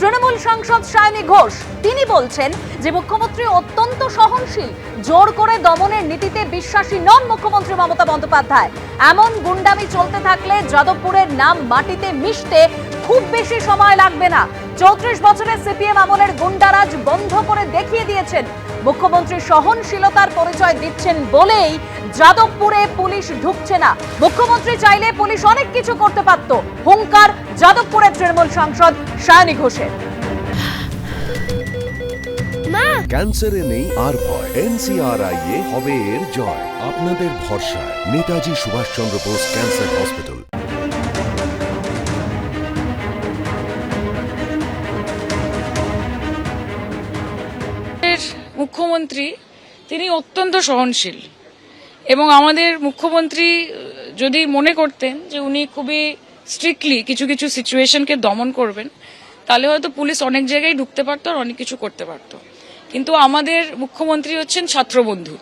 তৃণমূল সাংসদ সায়নী ঘোষ। তিনি বলছেন যে মুখ্যমন্ত্রী অত্যন্ত সহনশীল, জোর করে দমনের নীতিতে বিশ্বাসী নন মুখ্যমন্ত্রী মমতা বন্দ্যোপাধ্যায়। এমন গুন্ডামি চলতে থাকলে যাদবপুরের নাম মাটিতে মিশতে খুব বেশি সময় লাগবে না। চৌত্রিশ বছরের সিপিএম আমলের গুন্ডারাজ বন্ধ করে দেখিয়ে দিয়েছেন। মুখ্যমন্ত্রী সহনশীলতার পরিচয় দিচ্ছেন বলেই যাদবপুরে পুলিশ ঢুকছে না। মুখ্যমন্ত্রী চাইলে পুলিশ অনেক কিছু করতে পারত। হুঙ্কার যাদবপুরের তৃণমূল সাংসদ সায়নী ঘোষের। ক্যান্সারে নেই আর ভয়। এনসিআরআই এ হবে এর জয়। আপনাদের ভরসা নেতাজি সুভাষচন্দ্র বোস ক্যান্সার হসপিটাল। মুখ্যমন্ত্রী, তিনি অত্যন্ত সহনশীল এবং আমাদের মুখ্যমন্ত্রী যদি মনে করতেন যে উনি খুবই স্ট্রিক্টলি কিছু কিছু সিচুয়েশনকে দমন করবেন, তাহলে হয়তো পুলিশ অনেক জায়গায় ঢুকতে পারতো আর অনেক কিছু করতে পারতো। কিন্তু আমাদের মুখ্যমন্ত্রী হচ্ছেন ছাত্রবন্ধু।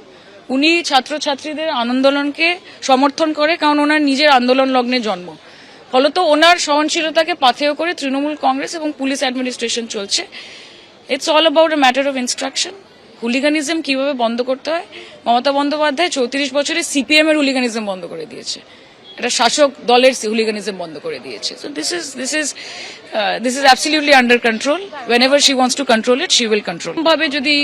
উনি ছাত্রছাত্রীদের আন্দোলনকে সমর্থন করে, কারণ ওনার নিজের আন্দোলন লগ্নে জন্ম। ফলত ওনার সহনশীলতাকে পাথেয় করে তৃণমূল কংগ্রেস এবং পুলিশ অ্যাডমিনিস্ট্রেশন চলছে। It's all about a matter of instruction hooliganism কীভাবে বন্ধ করতে হয়? মমতা বন্দ্যোপাধ্যায় চৌত্রিশ বছরে সিপিএম এর হুলিগানিজম বন্ধ করে দিয়েছে। এটা শাসক দলের হুলিগানিজম বন্ধ করে দিয়েছে। So this is this is this is absolutely under control whenever she wants to control it she will control ভাবে যদি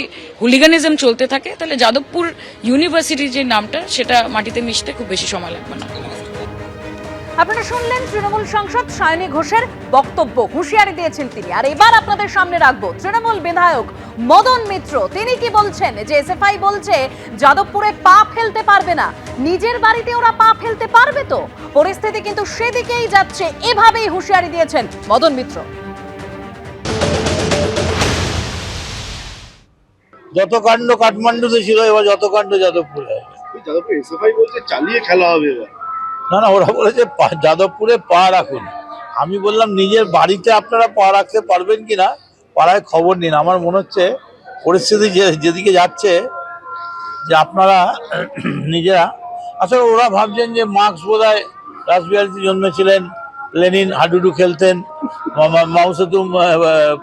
হুলিগানিজম চলতে থাকে, তাহলে যাদবপুর ইউনিভার্সিটির যে নামটা, সেটা মাটিতে মিশতে খুব বেশি সময় লাগবে না। আপনারা শুনলেন তৃণমূল সাংসদ সায়নী ঘোষের বক্তব্য। হুঁশিয়ারি দিয়েছেন তিনি। আর এবার আপনাদের সামনে রাখব তৃণমূল বিধায়ক মদন মিত্র। তিনি কি বলছেন? যে এসএফআই বলছে যাদবপুরে পা ফেলতে পারবে না। নিজের বাড়িতে ওরা পা ফেলতে পারবে তো? পরিস্থিতি কিন্তু সেদিকেই যাচ্ছে। এভাবেই হুঁশিয়ারি দিয়েছেন মদন মিত্র। যত কাণ্ড কাঠমান্ডুতে ছিল এবার যত কাণ্ড যাদবপুরে যাদবপুর এসএফআই বলছে চালিয়ে খেলা হবে এবার। না না ওরা বলেছে যাদবপুরে পা রাখুন। আমি বললাম নিজের বাড়িতে আপনারা পা রাখতে পারবেন কি না পাড়ায় খবর নিন। আমার মনে হচ্ছে পরিস্থিতি যে যেদিকে যাচ্ছে যে আপনারা নিজেরা আসলে ওরা ভাবছেন যে মার্কস বোধ হয় রাসবিহারিতে জন্মেছিলেন লেনিন হাডুডু খেলতেন মা- মা- মাও সেতুম আহ, আহ,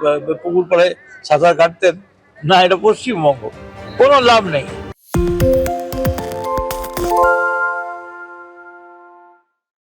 পুকুর পাড়ে সাঁতার কাটতেন। না এটা পশ্চিমবঙ্গ। কোনো লাভ নেই।